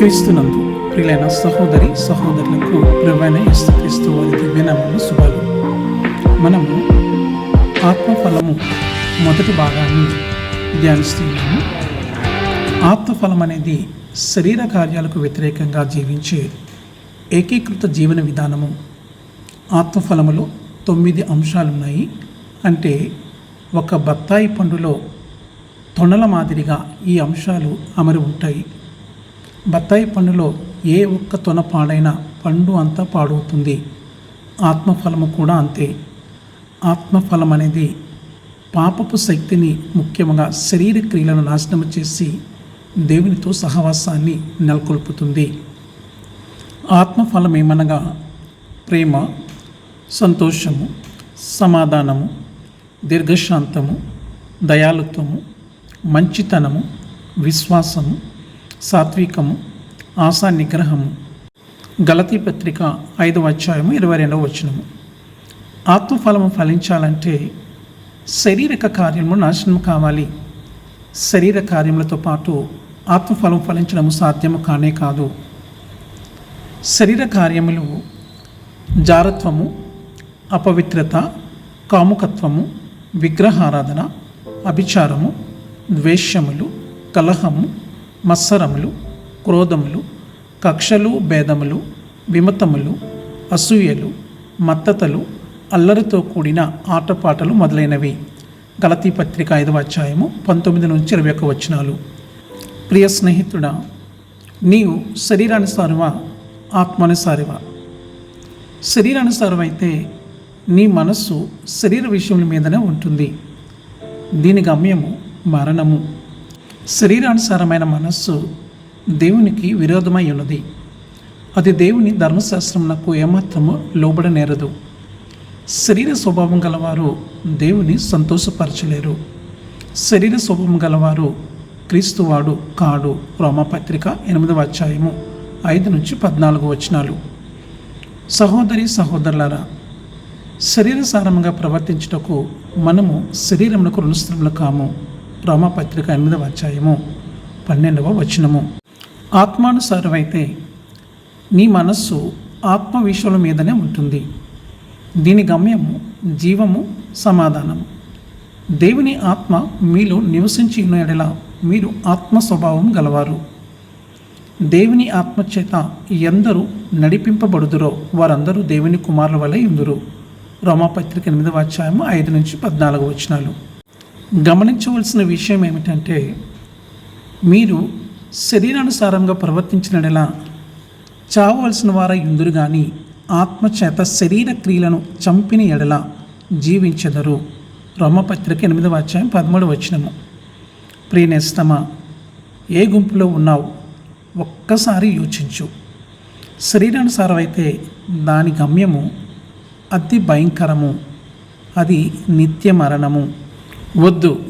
క్రీస్తునందు ప్రియులైన సహోదరి సహోదరులకు ప్రియమైన క్రీస్తు వారి దివ్యనామములు శుభాలు. మనము ఆత్మఫలము మొదటి భాగాన్ని ధ్యానిస్తున్నాము. ఆత్మఫలం అనేది శరీర కార్యాలకు వ్యతిరేకంగా జీవించే ఏకీకృత జీవన విధానము. ఆత్మఫలములో తొమ్మిది అంశాలు ఉన్నాయి అంటే ఒక బత్తాయి పండులో తొనల మాదిరిగా ఈ అంశాలు అమరి ఉంటాయి. బత్తాయి పండులో ఏ ఒక్క తొన పాడైనా పండు అంతా పాడవుతుంది. ఆత్మఫలము కూడా అంతే. ఆత్మఫలం అనేది పాపపు శక్తిని ముఖ్యంగా శరీర క్రియలను నాశనం చేసి దేవునితో సహవాసాన్ని నెలకొల్పుతుంది. ఆత్మఫలం ఏమనగా ప్రేమ సంతోషము సమాధానము దీర్ఘశాంతము దయాలుత్వము మంచితనము విశ్వాసము సాత్వికము ఆశా నిగ్రహము. గలతీ పత్రిక ఐదవ అధ్యాయము ఇరవై రెండవ వచనము. ఆత్మఫలము ఫలించాలంటే శారీరక కార్యము నాశనం కావాలి. శరీర కార్యములతో పాటు ఆత్మఫలం ఫలించడం సాధ్యము కానే కాదు. శరీర కార్యములు జారత్వము అపవిత్రత కాముకత్వము విగ్రహారాధన అభిచారము ద్వేషములు కలహము మత్సరములు క్రోధములు కక్షలు భేదములు విమతములు అసూయలు మత్తతలు అల్లరితో కూడిన ఆటపాటలు మొదలైనవి. గలతీ పత్రిక ఐదవ అధ్యాయము పంతొమ్మిది నుంచి ఇరవై ఒక్క వచనాలు. ప్రియ స్నేహితుడా నీవు శరీరానుసారమా ఆత్మానుసారమా? శరీరానుసారమైతే నీ మనస్సు శరీర విషయముల మీదనే ఉంటుంది. దీని గమ్యము మరణము. శరీరానుసారమైన మనస్సు దేవునికి విరోధమై ఉన్నది. అది దేవుని ధర్మశాస్త్రమునకు ఏమాత్రము లోబడనేరదు. శరీర స్వభావం గలవారు దేవుని సంతోషపరచలేరు. శరీర స్వభావం గలవారు క్రీస్తువాడు కాడు. రోమపత్రిక ఎనిమిదవ అధ్యాయము ఐదు నుంచి పద్నాలుగు వచనాలు. సహోదరి సహోదరులారా శరీరసారముగా ప్రవర్తించుటకు మనము శరీరమునకు రుణస్థుములు కాము. రోమపత్రిక ఎనిమిదవ అధ్యాయము పన్నెండవ వచనము. ఆత్మానుసారమైతే నీ మనస్సు ఆత్మ విషయాల మీదనే ఉంటుంది. దీని గమ్యము జీవము సమాధానము. దేవుని ఆత్మ మీలో నివసించి ఉన్న ఎడల మీరు ఆత్మ స్వభావం గలవారు. దేవుని ఆత్మచేత ఎందరూ నడిపింపబడుదురో వారందరూ దేవుని కుమారుల వలె ఇందురు రోమాపత్రిక ఎనిమిదవ అధ్యాయము ఐదు నుంచి పద్నాలుగు వచనాలు. గమనించవలసిన విషయం ఏమిటంటే మీరు శరీరానుసారంగా ప్రవర్తించినడలా చావవలసిన వారై ఇందురు కానీ ఆత్మచేత శరీర క్రియలను చంపిన ఎడల జీవించెదరు. రోమపత్రిక ఎనిమిదవ అధ్యాయం పదమూడు వచ్చినము ప్రియనేస్తమ ఏ గుంపులో ఉన్నావు? ఒక్కసారి యోచించు. శరీరానుసారం అయితే దాని గమ్యము అతి భయంకరము. అది నిత్య మరణము వద్దు.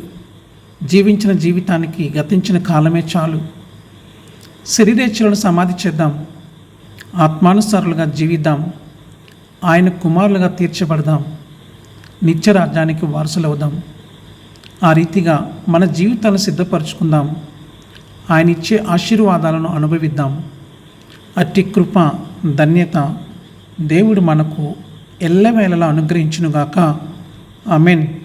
జీవించిన జీవితానికి గతించిన కాలమే చాలు. శరీరేచ్ఛలను సమాధి చేద్దాం. ఆత్మానుసారులుగా జీవిద్దాం. ఆయన కుమారులుగా తీర్చబడదాం. నిత్య రాజ్యానికి వారసులవుదాం. ఆ రీతిగా మన జీవితాలను సిద్ధపరచుకుందాం. ఆయన ఇచ్చే ఆశీర్వాదాలను అనుభవిద్దాం. అట్టి కృప ధన్యత దేవుడు మనకు ఎల్లవేళలా అనుగ్రహించునుగాక. ఆమెన్.